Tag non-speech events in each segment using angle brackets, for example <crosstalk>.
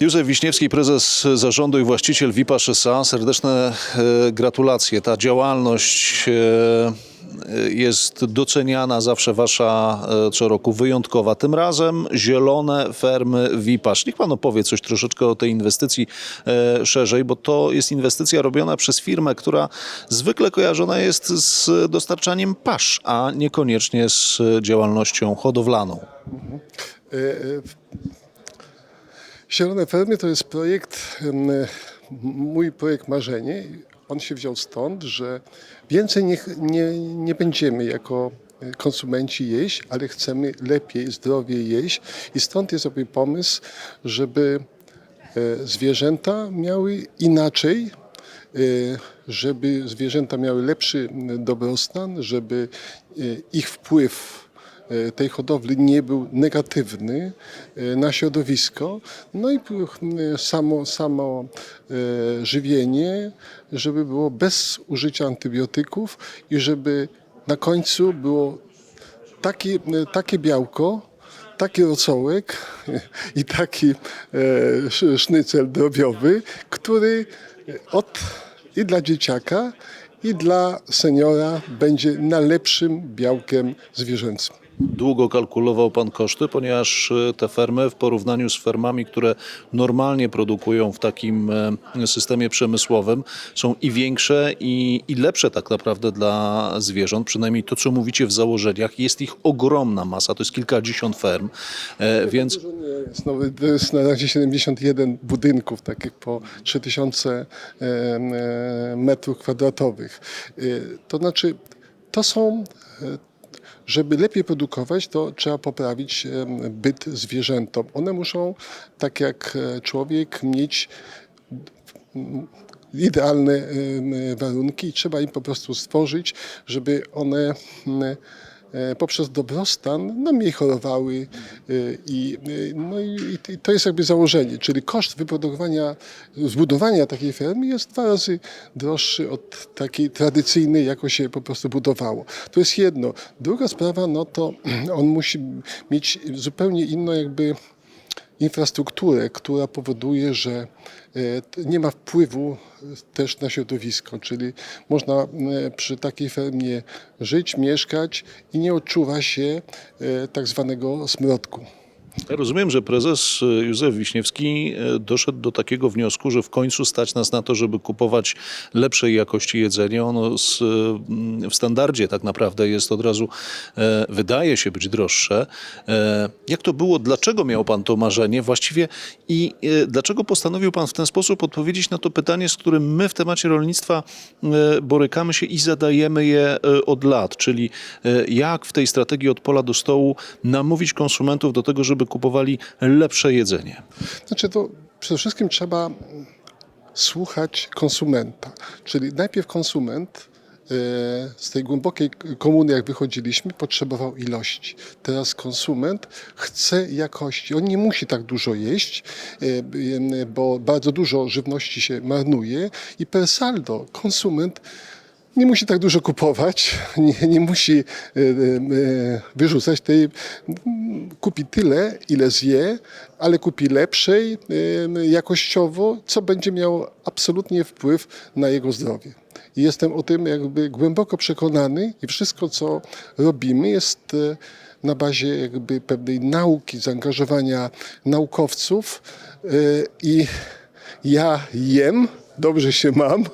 Józef Wiśniewski, prezes zarządu i właściciel WIPA SA. Serdeczne e, gratulacje. Ta działalność e, jest doceniana zawsze wasza e, co roku wyjątkowa. Tym razem zielone fermy WIPASZ. Niech pan opowie coś troszeczkę o tej inwestycji szerzej, bo to jest inwestycja robiona przez firmę, która zwykle kojarzona jest z dostarczaniem pasz, a niekoniecznie z działalnością hodowlaną. E, e, Zielone Fermy to jest projekt, mój projekt marzenie. On się wziął stąd, że więcej nie, nie, nie będziemy jako konsumenci jeść, ale chcemy lepiej, zdrowiej jeść. I stąd jest sobie pomysł, żeby e, zwierzęta miały inaczej, e, żeby zwierzęta miały lepszy dobrostan, żeby e, ich wpływ e, tej hodowli nie był negatywny e, na środowisko. No i e, samo, samo e, żywienie, żeby było bez użycia antybiotyków i żeby na końcu było takie, takie białko, taki rosołek <laughs> i taki e, sz- sznycel drobiowy, który od, i dla dzieciaka, i dla seniora będzie najlepszym białkiem zwierzęcym. Długo kalkulował pan koszty, ponieważ e, te fermy w porównaniu z fermami, które normalnie produkują w takim e, systemie przemysłowym, są i większe, i, i lepsze tak naprawdę dla zwierząt. Przynajmniej to, co mówicie w założeniach, jest ich ogromna masa, to jest kilkadziesiąt ferm, e, więc nie jest. To jest na razie 71 budynków, takich po 3000 e, e, metrów kwadratowych. To znaczy, to są, żeby lepiej produkować, to trzeba poprawić e, byt zwierzętom. One muszą, tak jak e, człowiek, mieć idealne em, warunki i trzeba im po prostu stworzyć, żeby one e, poprzez dobrostan no, mniej chorowały e, i, e, no, i, i to jest jakby założenie, czyli koszt wyprodukowania, zbudowania takiej fermy jest dwa razy droższy od takiej tradycyjnej, jako się po prostu budowało. To jest jedno. Druga sprawa, no to <clears throat> on musi mieć zupełnie inną jakby infrastrukturę, która powoduje, że e, nie ma wpływu e, też na środowisko, czyli można e, przy takiej fermie żyć, mieszkać i nie odczuwa się tak zwanego smrodku. Ja Rozumiem, że prezes e, Józef Wiśniewski e, doszedł do takiego wniosku, że w końcu stać nas na to, żeby kupować lepszej jakości jedzenie. Ono z, mm, w standardzie tak naprawdę jest od razu, e, wydaje się być droższe. E, Jak to było? Dlaczego miał pan to marzenie właściwie i e, dlaczego postanowił pan w ten sposób odpowiedzieć na to pytanie, z którym my w temacie rolnictwa e, borykamy się i zadajemy je e, od lat, czyli e, jak w tej strategii od pola do stołu namówić konsumentów do tego, żeby kupowali lepsze jedzenie. Znaczy to przede wszystkim trzeba słuchać konsumenta, czyli najpierw konsument e, z tej głębokiej komuny, jak wychodziliśmy, potrzebował ilości. Teraz konsument chce jakości. On nie musi tak dużo jeść, e, bo bardzo dużo żywności się marnuje i per saldo konsument nie musi tak dużo kupować, nie, nie musi e, e, wyrzucać tej, kupi tyle, ile zje, ale kupi lepszej e, jakościowo, co będzie miało absolutnie wpływ na jego zdrowie. I jestem o tym jakby głęboko przekonany i wszystko, co robimy jest e, na bazie jakby pewnej nauki, zaangażowania naukowców e, i ja jem, dobrze się mam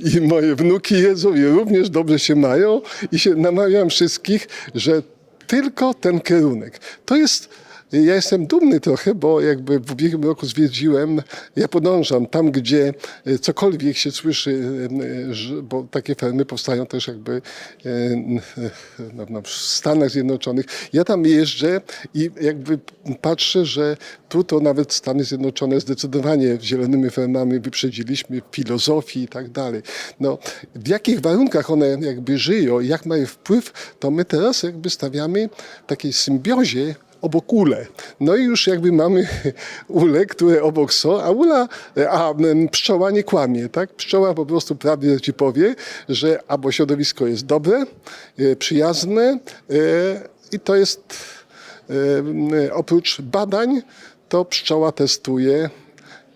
i moje wnuki jedzą i również dobrze się mają i się namawiam wszystkich, że tylko ten kierunek. To jest ja jestem dumny trochę, bo jakby w ubiegłym roku zwiedziłem, ja podążam tam, gdzie e, cokolwiek się słyszy, e, że- bo takie fermy powstają też jakby e, no, no, w Stanach Zjednoczonych. Ja tam jeżdżę i jakby patrzę, że tu to nawet Stany Zjednoczone zdecydowanie zielonymi fermami wyprzedziliśmy filozofii i tak dalej. No, w jakich warunkach one jakby żyją, jak mają wpływ, to my teraz jakby stawiamy w takiej symbiozie obok ule. No i już jakby mamy <laughs> ule, które obok są, a ula, a mm, pszczoła nie kłamie, tak? Pszczoła po prostu prawdę ci powie, że albo środowisko jest dobre, e, przyjazne e, i to jest e, oprócz badań, to pszczoła testuje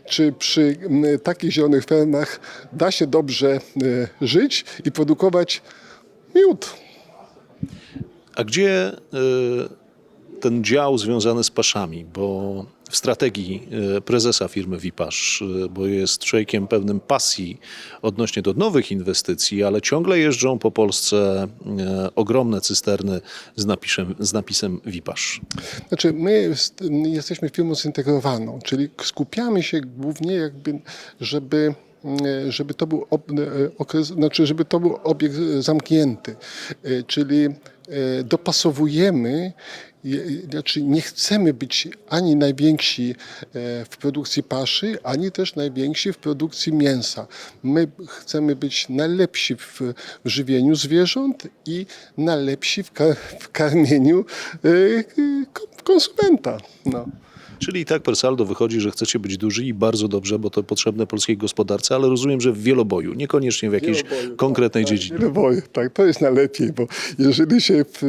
czy przy takich zielonych fermach da się dobrze e, żyć i produkować miód. A gdzie y, ten dział związany z paszami? Bo w strategii y, prezesa firmy Wipasz, y, bo jest człowiekiem pełnym pasji odnośnie do nowych inwestycji, ale ciągle jeżdżą po Polsce y, ogromne cysterny z napisem, z napisem Wipasz. Znaczy, my jest, jesteśmy firmą zintegrowaną, czyli skupiamy się głównie jakby, żeby e, żeby to był ob, e, okres, znaczy, żeby to był obiekt zamknięty, E, czyli e, dopasowujemy, je- znaczy nie chcemy być ani najwięksi e, w produkcji paszy, ani też najwięksi w produkcji mięsa. My chcemy być najlepsi w, żywieniu zwierząt i najlepsi w, w karmieniu e, ko- konsumenta. No. Czyli i tak per saldo wychodzi, że chcecie być duży i bardzo dobrze, bo to potrzebne polskiej gospodarce, ale rozumiem, że w wieloboju, niekoniecznie w jakiejś Wieloboju, konkretnej tak, dziedzinie. Tak, wieloboju, tak, to jest najlepiej, bo jeżeli się w,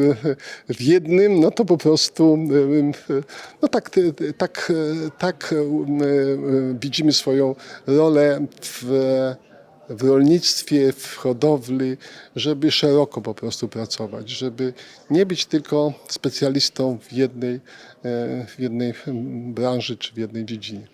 w jednym, no to po prostu no tak, tak, tak widzimy swoją rolę w, w rolnictwie, w hodowli, żeby szeroko po prostu pracować, żeby nie być tylko specjalistą w jednej, e, w jednej branży czy w jednej dziedzinie.